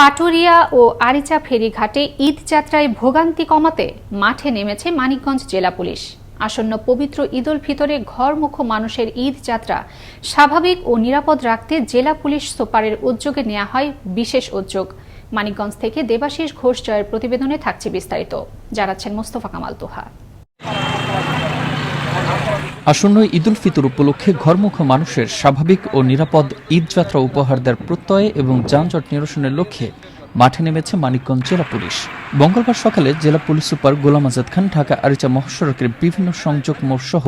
পাটুরিয়া ও আরিচা ফেরিঘাটে ঈদ যাত্রায় ভোগান্তি কমাতে মাঠে নেমেছে মানিকগঞ্জ জেলা পুলিশ। আসন্ন পবিত্র ঈদ উল ফিতরে ঘরমুখ মানুষের ঈদ যাত্রা স্বাভাবিক ও নিরাপদ রাখতে জেলা পুলিশ সুপারের উদ্যোগে নেওয়া হয় বিশেষ উদ্যোগ। মানিকগঞ্জ থেকে দেবাশিস ঘোষ জয়ের প্রতিবেদনে থাকছে বিস্তারিত। জানাচ্ছেন মোস্তফা কামাল তোহা। আসন্ন ঈদুল ফিতর উপলক্ষে ঘরমুখ মানুষের স্বাভাবিক ও নিরাপদ ঈদযাত্রা উপহার দেওয়ার প্রত্যয়ে এবং যানজট নিরসনের লক্ষ্যে মাঠে নেমেছে মানিকগঞ্জ জেলা পুলিশ। মঙ্গলবার সকালে জেলা পুলিশ সুপার গোলাম আজাদ খান, ঢাকা আরিচা মহাসড়কের বিভিন্ন সংযোগ মোড় সহ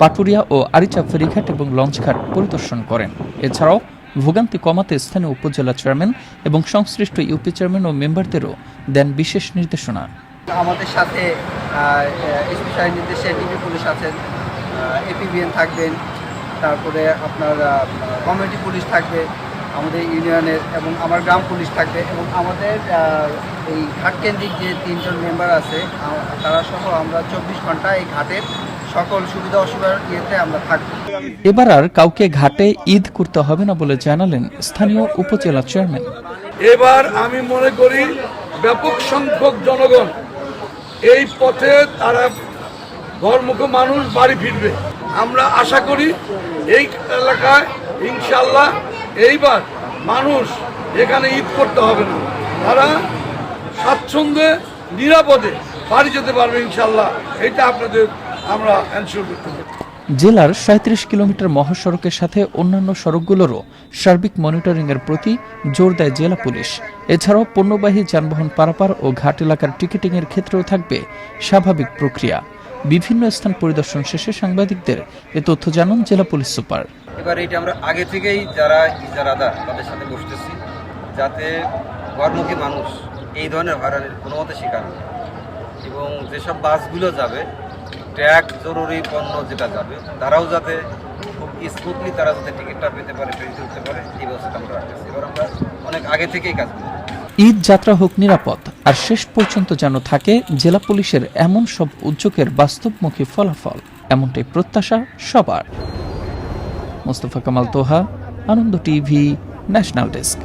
পাটুরিয়া ও আরিচা ফেরিঘাট এবং লঞ্চঘাট পরিদর্শন করেন। এছাড়াও ভোগান্তি কমাতে স্থানীয় উপজেলা চেয়ারম্যান এবং সংশ্লিষ্ট ইউপি চেয়ারম্যান ও মেম্বারদেরও দেন বিশেষ নির্দেশনা। আমাদের সাথে স্পেশাল নির্দেশে ডিবি পুলিশ আছেন। এপিবিএন থাকবেন তারপরে আপনার কমিউনিটি পুলিশ থাকবে আমাদের ইউনিয়নের এবং আমার গ্রাম পুলিশ থাকবে এবং আমাদের এই ঘাটকেন্দ্রিক যে তিনজন মেম্বার আছে তারা সহ আমরা চব্বিশ ঘণ্টা এই ঘাটের সকল সুবিধা অসুবিধার ইয়েতে আমরা থাকব। এবার আর কাউকে ঘাটে ঈদ করতে হবে না বলে জানালেন স্থানীয় উপজেলা চেয়ারম্যান। এবার আমি মনে করি ব্যাপক সংখ্যক জনগণ এই পথে তারা ঘরমুখ মানুষ বাড়ি ফিরবে। আমরা আশা করি এই এলাকায় ইনশাল্লাহ এইবার মানুষ এখানে ঈদ করতে হবে না। তারা স্বাচ্ছন্দ্যে, নিরাপদে বাড়ি যেতে পারবে ইনশাল্লাহ এটা আপনাদের আমরা এনশিওর করতে পারি। জেলার সাঁত্রিশ কিলোমিটার মহাসড়কের সাথে অন্যান্য সড়কগুলোরও সার্বিক মনিটরিং এর প্রতি জোর দেয় জেলা পুলিশ। এছাড়াও পণ্যবাহী যানবাহন পারাপার ও ঘাট এলাকার টিকিটিং এর ক্ষেত্রেও থাকবে স্বাভাবিক প্রক্রিয়া। বিভিন্ন স্থান পরিদর্শন শেষে সাংবাদিকদের এ তথ্য জানান জেলা পুলিশ সুপার। এবার এটা আমরা আগে থেকেই যারা ইজারাদার তাদের সাথে বসতেছি যাতে ঘরমুখী মানুষ এই ধরনের হয়রানির কোনো মতে শিকার হয়। এবং যেসব বাসগুলো যাবে ট্র্যাক জরুরি পণ্য যেটা যাবে তারাও যাতে খুব স্মুথলি তারা যাতে টিকিটটা পেতে পারে পেতে উঠতে পারে এই ব্যবস্থাটা আমরা রাখতেছি। এবার আমরা অনেক আগে থেকেই কাজ করি। ঈদ যাত্রা হোক নিরাপদ। আর শেষ পর্যন্ত যেন থাকে জেলা পুলিশের এমন সব উদ্যোগের বাস্তবমুখী ফলাফল, এমনটাই প্রত্যাশা সবার। Mostafa Kamal Toha, Ananda TV, national desk.